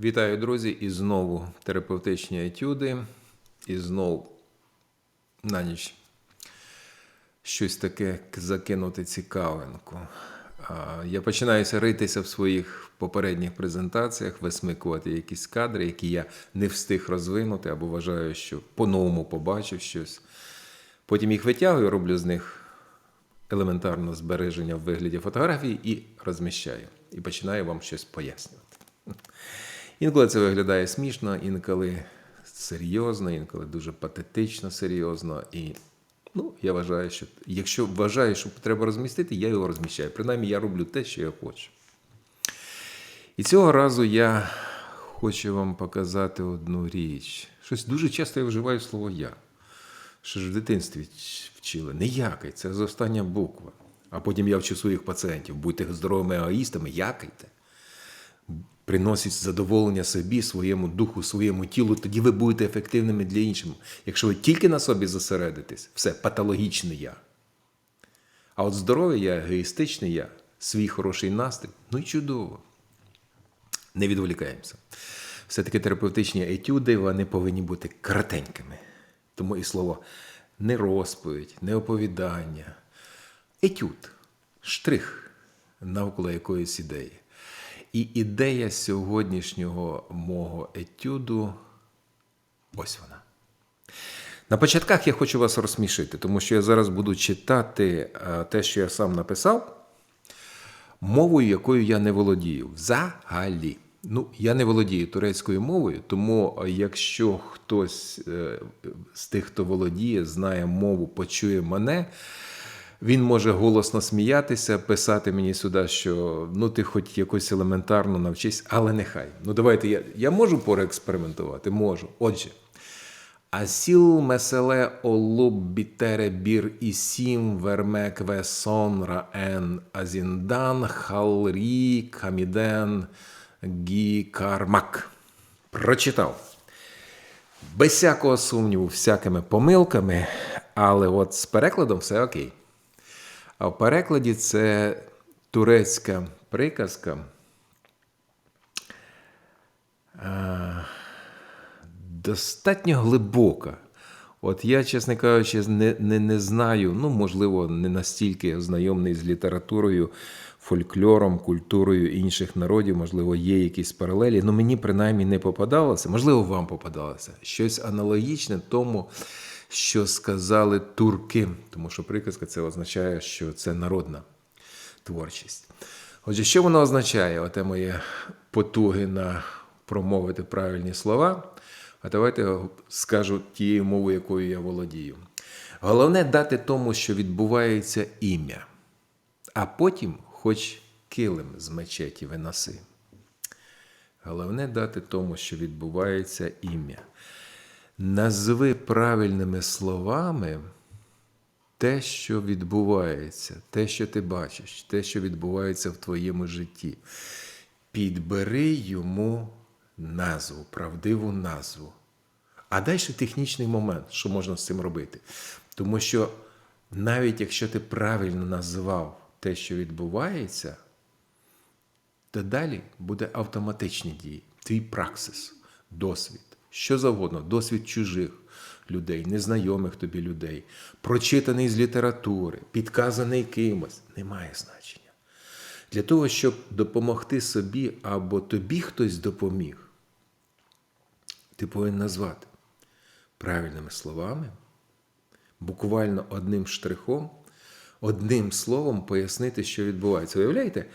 Вітаю, друзі! І знову терапевтичні етюди. І знов на ніч щось таке закинути цікавинку. Я починаюся ритися в своїх попередніх презентаціях, висмикувати якісь кадри, які я не встиг розвинути або вважаю, що по-новому побачив щось. Потім їх витягую, роблю з них елементарно збереження в вигляді фотографій і розміщаю. І починаю вам щось пояснювати. Інколи це виглядає смішно, інколи серйозно, інколи дуже патетично серйозно. І ну, я вважаю, що якщо вважаю, що треба розмістити, я його розміщаю. Принаймні, я роблю те, що я хочу. І цього разу я хочу вам показати одну річ. Щось дуже часто я вживаю слово я. Що ж в дитинстві вчили? Не якай, це остання буква. А потім я вчу своїх пацієнтів, будьте здоровими егоїстами, якайте приносить задоволення собі, своєму духу, своєму тілу, тоді ви будете ефективними для інших. Якщо ви тільки на собі зосередитесь, все патологічне я. А от здорове я, егоїстичне я, свій хороший настрій, ну і чудово. Не відволікаємося. Все-таки терапевтичні етюди вони повинні бути коротенькими. Тому і слово не розповідь, не оповідання. Етюд, штрих навколо якоїсь ідеї. І ідея сьогоднішнього мого етюду ось вона. На початках я хочу вас розсмішити, тому що я зараз буду читати е, те, що я сам написав, мовою, якою я не володію. Взагалі. Ну, я не володію турецькою мовою, тому якщо хтось е, з тих, хто володіє, знає мову, почує мене. Він може голосно сміятися, писати мені сюди, що ну ти хоч якось елементарно навчись, але нехай. Ну давайте я я можу переекспериментувати? Можу. Отже. Асіл меселе олуб бітере бір ісім вермек ве сонра ен азіндан халрі каміден гі кармак. Прочитав. Без всякого сумніву, всякими помилками, але от з перекладом все окей. А в перекладі це турецька приказка. Достатньо глибока. От я, чесно кажучи, не не, не знаю, ну, можливо, не настільки ознайомний з літературою, фольклором, культурою інших народів, можливо, є якісь паралелі. Ну мені принаймні не попадалося, можливо, вам попадалося. Щось аналогічне тому, що сказали турки, тому що приказка це означає, що це народна творчість. Отже, що воно означає? Оте моє потуги на промовити правильні слова. А давайте скажу тією мовою, якою я володію. Головне дати тому, що відбувається ім'я, а потім хоч килим з мечеті виноси. Головне дати тому, що відбувається ім'я. Назви правильними словами те, що відбувається, те, що ти бачиш, те, що відбувається в твоєму житті. Підбери йому назву, правдиву назву. А далі технічний момент, що можна з цим робити. Тому що навіть якщо ти правильно назвав те, що відбувається, то далі буде автоматичні дії, твій праксис, досвід що завгодно, досвід чужих людей, незнайомих тобі людей, прочитаний з літератури, підказаний кимось, не має значення. Для того, щоб допомогти собі або тобі хтось допоміг, ти повинен назвати правильними словами, буквально одним штрихом, одним словом пояснити, що відбувається. Уявляєте,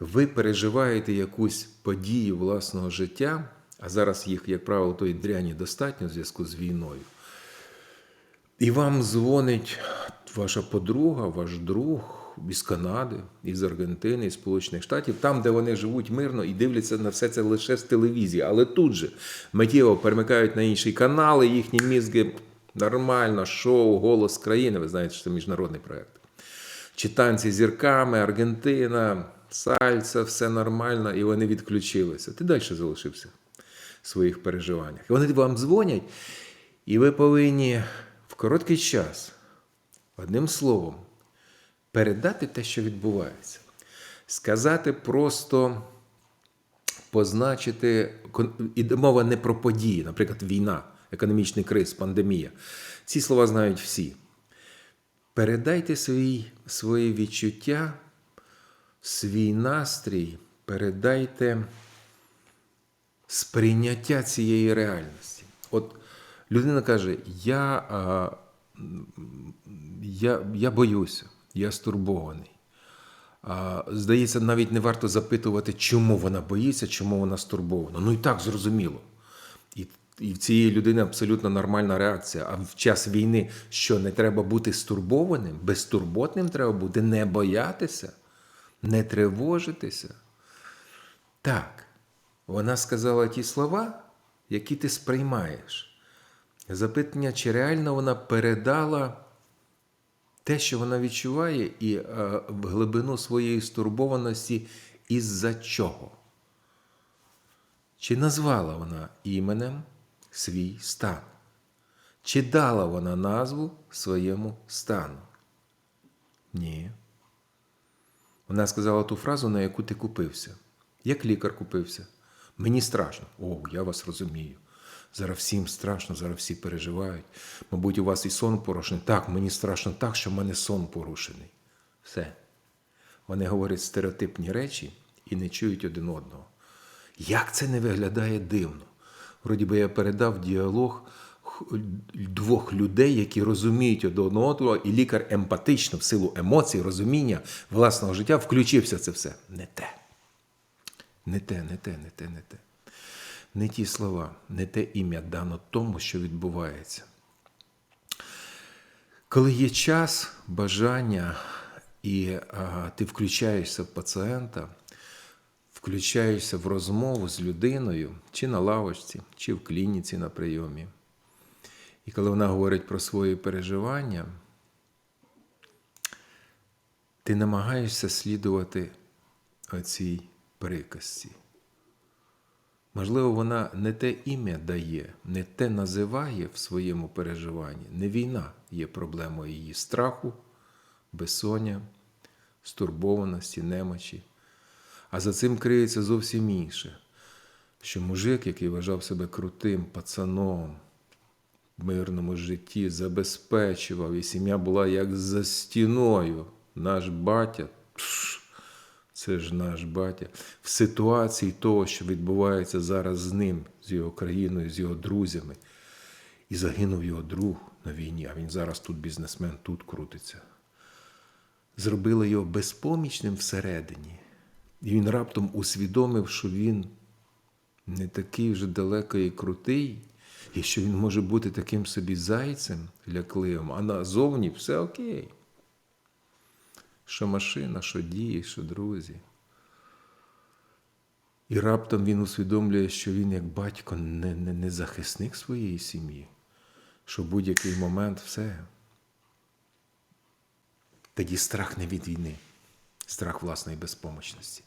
ви переживаєте якусь подію власного життя. А зараз їх, як правило, тої дряні достатньо в зв'язку з війною. І вам дзвонить ваша подруга, ваш друг із Канади, із Аргентини, із Сполучених Штатів, там, де вони живуть мирно і дивляться на все це лише з телевізії. Але тут же миттєво перемикають на інші канали, їхні мізки нормально, шоу, голос країни. Ви знаєте, що це міжнародний проєкт. Чи танці зірками, Аргентина, сальця, все нормально, і вони відключилися. Ти далі залишився своїх переживаннях. І вони вам дзвонять, і ви повинні в короткий час, одним словом, передати те, що відбувається. Сказати просто позначити і мова не про події, наприклад, війна, економічний криз, пандемія. Ці слова знають всі. Передайте свої, свої відчуття, свій настрій, передайте сприйняття цієї реальності. От людина каже: я, а, я, я боюся, я стурбований. А, здається, навіть не варто запитувати, чому вона боїться, чому вона стурбована. Ну і так зрозуміло. І, і в цієї людини абсолютно нормальна реакція. А в час війни що не треба бути стурбованим, безтурботним треба бути, не боятися, не тривожитися. Так, вона сказала ті слова, які ти сприймаєш. Запитання, чи реально вона передала те, що вона відчуває, і е, в глибину своєї стурбованості, із-за чого. Чи назвала вона іменем свій стан? Чи дала вона назву своєму стану? Ні. Вона сказала ту фразу, на яку ти купився. Як лікар купився. Мені страшно. О, я вас розумію. Зараз всім страшно, зараз всі переживають. Мабуть, у вас і сон порушений. Так, мені страшно так, що в мене сон порушений. Все. Вони говорять стереотипні речі і не чують один одного. Як це не виглядає дивно? Вроді би я передав діалог двох людей, які розуміють один одного, і лікар емпатично, в силу емоцій, розуміння власного життя включився це все. Не те. Не те, не те, не те, не те. Не ті слова, не те ім'я дано тому, що відбувається. Коли є час, бажання, і а, ти включаєшся в пацієнта, включаєшся в розмову з людиною, чи на лавочці, чи в клініці на прийомі. І коли вона говорить про свої переживання, ти намагаєшся слідувати оцій приказці. Можливо, вона не те ім'я дає, не те називає в своєму переживанні. Не війна є проблемою її страху, безсоння, стурбованості, немочі. А за цим криється зовсім інше, що мужик, який вважав себе крутим пацаном в мирному житті, забезпечував, і сім'я була як за стіною. Наш батя. пш, це ж наш батя. В ситуації того, що відбувається зараз з ним, з його країною, з його друзями. І загинув його друг на війні, а він зараз тут бізнесмен, тут крутиться. Зробили його безпомічним всередині. І він раптом усвідомив, що він не такий вже далеко і крутий, і що він може бути таким собі зайцем лякливим, а назовні все окей що машина, що дії, що друзі. І раптом він усвідомлює, що він, як батько, не, не, не захисник своєї сім'ї, що в будь-який момент все. Тоді страх не від війни, страх власної безпомочності,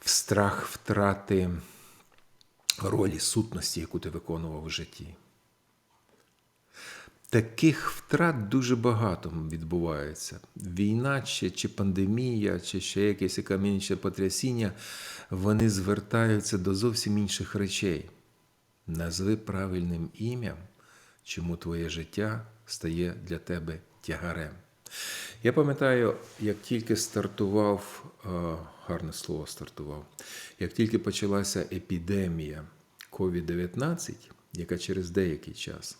страх втрати ролі сутності, яку ти виконував у житті. Таких втрат дуже багато відбувається. Війна чи, чи пандемія, чи ще якесь економічне потрясіння, вони звертаються до зовсім інших речей. Назви правильним ім'ям, чому твоє життя стає для тебе тягарем. Я пам'ятаю, як тільки стартував, гарне слово стартував, як тільки почалася епідемія COVID-19, яка через деякий час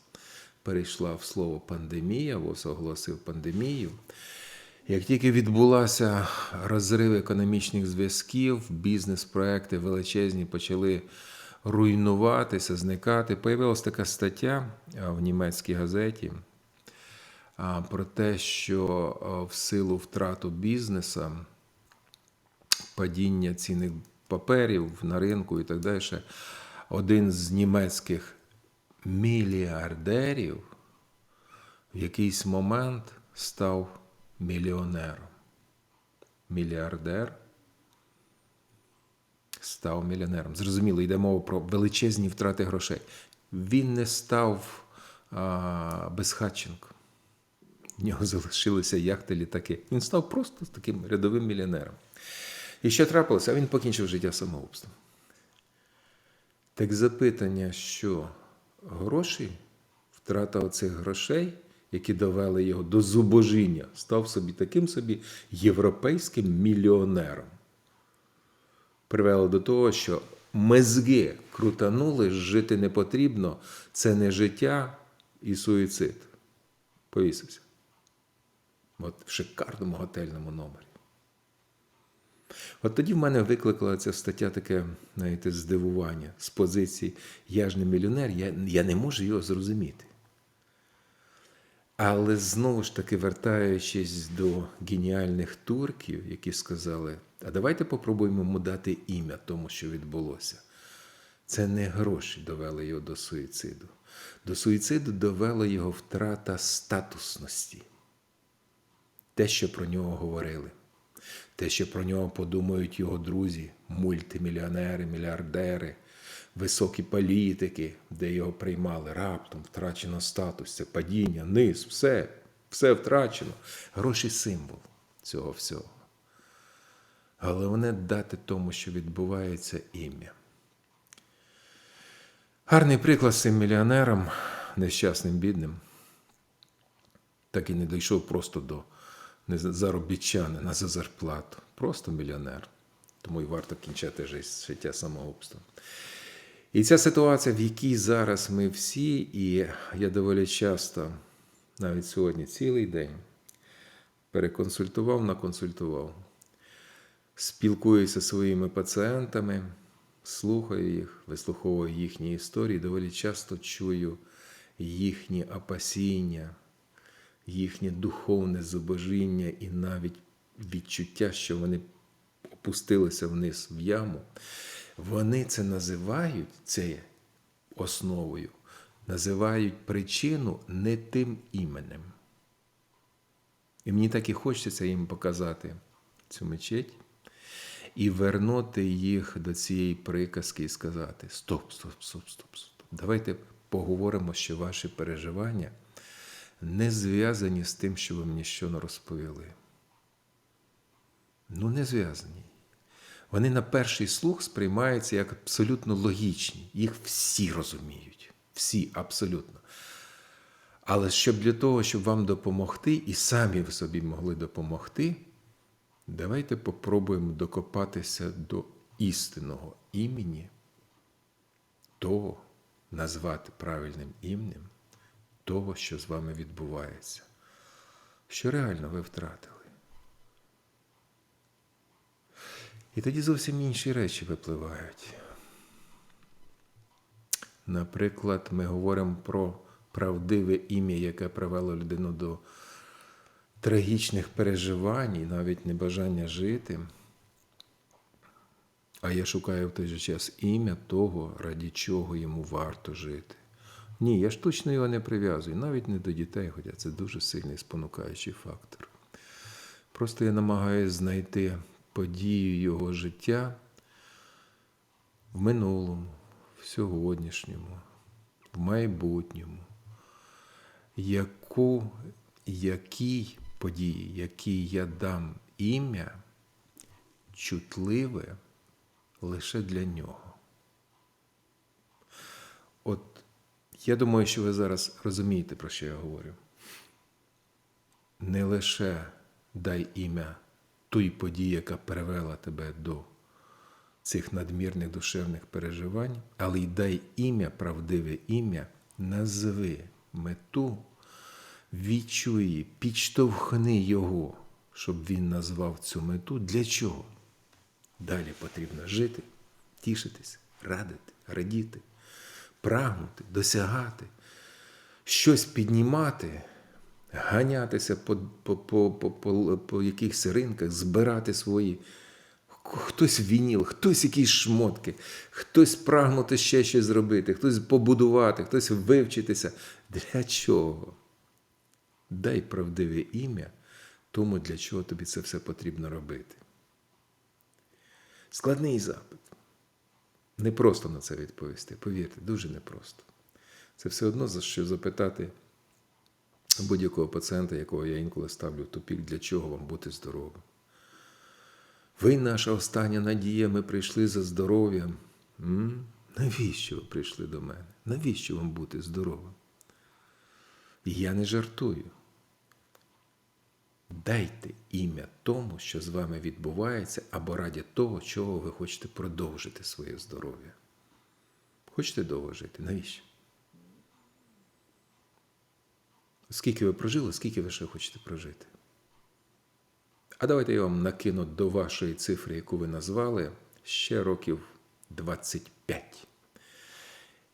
перейшла в слово пандемія, ВОЗ оголосив пандемію. Як тільки відбулася розрив економічних зв'язків, бізнес-проекти величезні почали руйнуватися, зникати. Появилася така стаття в німецькій газеті про те, що в силу втрату бізнеса, падіння цінних паперів на ринку і так далі, один з німецьких мільярдерів в якийсь момент став мільйонером. Мільярдер став мільйонером. Зрозуміло, йде мова про величезні втрати грошей. Він не став а, безхатченком. В нього залишилися яхти, літаки. Він став просто таким рядовим мільйонером. І що трапилося? А він покінчив життя самогубством. Так запитання, що гроші, втрата оцих грошей, які довели його до зубожіння, став собі таким собі європейським мільйонером. Привело до того, що мозги крутанули, жити не потрібно, це не життя і суїцид. Повісився. От в шикарному готельному номері. От тоді в мене викликала ця стаття таке, знаєте, здивування з позиції Я ж не мільйонер, я, я не можу його зрозуміти. Але знову ж таки, вертаючись до геніальних турків, які сказали, а давайте попробуємо йому дати ім'я тому, що відбулося. Це не гроші довели його до суїциду. До суїциду довела його втрата статусності. Те, що про нього говорили, те, що про нього подумають його друзі, мультимільйонери, мільярдери, високі політики, де його приймали, раптом втрачено статус, це падіння, низ, все, все втрачено. Гроші символ цього всього. Головне дати тому, що відбувається ім'я. Гарний приклад цим мільйонером, нещасним бідним, так і не дійшов просто до не заробітчанина за зарплату. Просто мільйонер. Тому і варто кінчати життя- самогубством. І ця ситуація, в якій зараз ми всі, і я доволі часто, навіть сьогодні, цілий день, переконсультував, наконсультував, спілкуюся зі своїми пацієнтами, слухаю їх, вислуховую їхні історії, доволі часто чую їхні опасіння, їхнє духовне зубожіння і навіть відчуття, що вони опустилися вниз в яму. Вони це називають це основою, називають причину не тим іменем. І мені так і хочеться їм показати цю мечеть і вернути їх до цієї приказки і сказати: стоп, стоп, стоп, стоп, стоп. Давайте поговоримо, що ваші переживання не зв'язані з тим, що ви мені щойно розповіли. Ну, не зв'язані. Вони на перший слух сприймаються як абсолютно логічні. Їх всі розуміють. Всі абсолютно. Але щоб для того, щоб вам допомогти, і самі ви собі могли допомогти, давайте попробуємо докопатися до істинного імені, того назвати правильним іменем, того, що з вами відбувається, що реально ви втратили. І тоді зовсім інші речі випливають. Наприклад, ми говоримо про правдиве ім'я, яке привело людину до трагічних переживань і навіть небажання жити. А я шукаю в той же час ім'я того, раді чого йому варто жити. Ні, я ж точно його не прив'язую, навіть не до дітей, хоча це дуже сильний спонукаючий фактор. Просто я намагаюся знайти подію його життя в минулому, в сьогоднішньому, в майбутньому, яку, якій події, якій я дам ім'я чутливе лише для нього. От я думаю, що ви зараз розумієте, про що я говорю. Не лише дай ім'я той події, яка привела тебе до цих надмірних душевних переживань, але й дай ім'я, правдиве ім'я, назви мету, відчуй, підштовхни його, щоб він назвав цю мету. Для чого? Далі потрібно жити, тішитись, радити, радіти, прагнути, досягати, щось піднімати ганятися по, по, по, по, по, по якихось ринках, збирати свої. Хтось вініл, хтось якісь шмотки, хтось прагнути ще щось зробити, хтось побудувати, хтось вивчитися. Для чого? Дай правдиве ім'я тому, для чого тобі це все потрібно робити. Складний запит. Не просто на це відповісти. Повірте, дуже непросто. Це все одно що запитати будь-якого пацієнта, якого я інколи ставлю в тупік, для чого вам бути здоровим. Ви наша остання надія, ми прийшли за здоров'ям. Навіщо ви прийшли до мене? Навіщо вам бути здоровим? Я не жартую. Дайте ім'я тому, що з вами відбувається, або раді того, чого ви хочете продовжити своє здоров'я. Хочете довго жити? Навіщо? Скільки ви прожили, скільки ви ще хочете прожити? А давайте я вам накину до вашої цифри, яку ви назвали, ще років 25.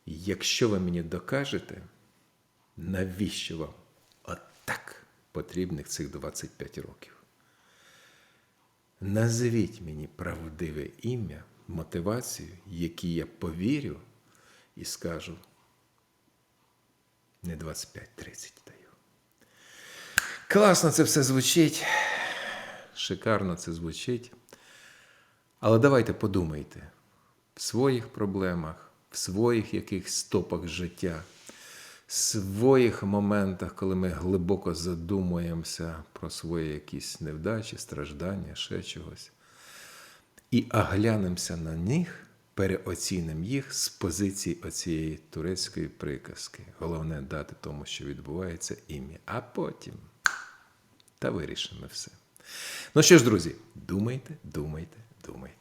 Якщо ви мені докажете, навіщо вам потрібних цих 25 років? Назвіть мені правдиве ім'я, мотивацію, якій я повірю і скажу не 25-30 даю. Класно це все звучить. Шикарно це звучить. Але давайте подумайте в своїх проблемах, в своїх якихось стопах життя, своїх моментах, коли ми глибоко задумуємося про свої якісь невдачі, страждання, ще чогось. І оглянемося на них, переоцінимо їх з позиції оцієї турецької приказки. Головне дати тому, що відбувається ім'я. А потім та вирішимо все. Ну що ж, друзі, думайте, думайте, думайте.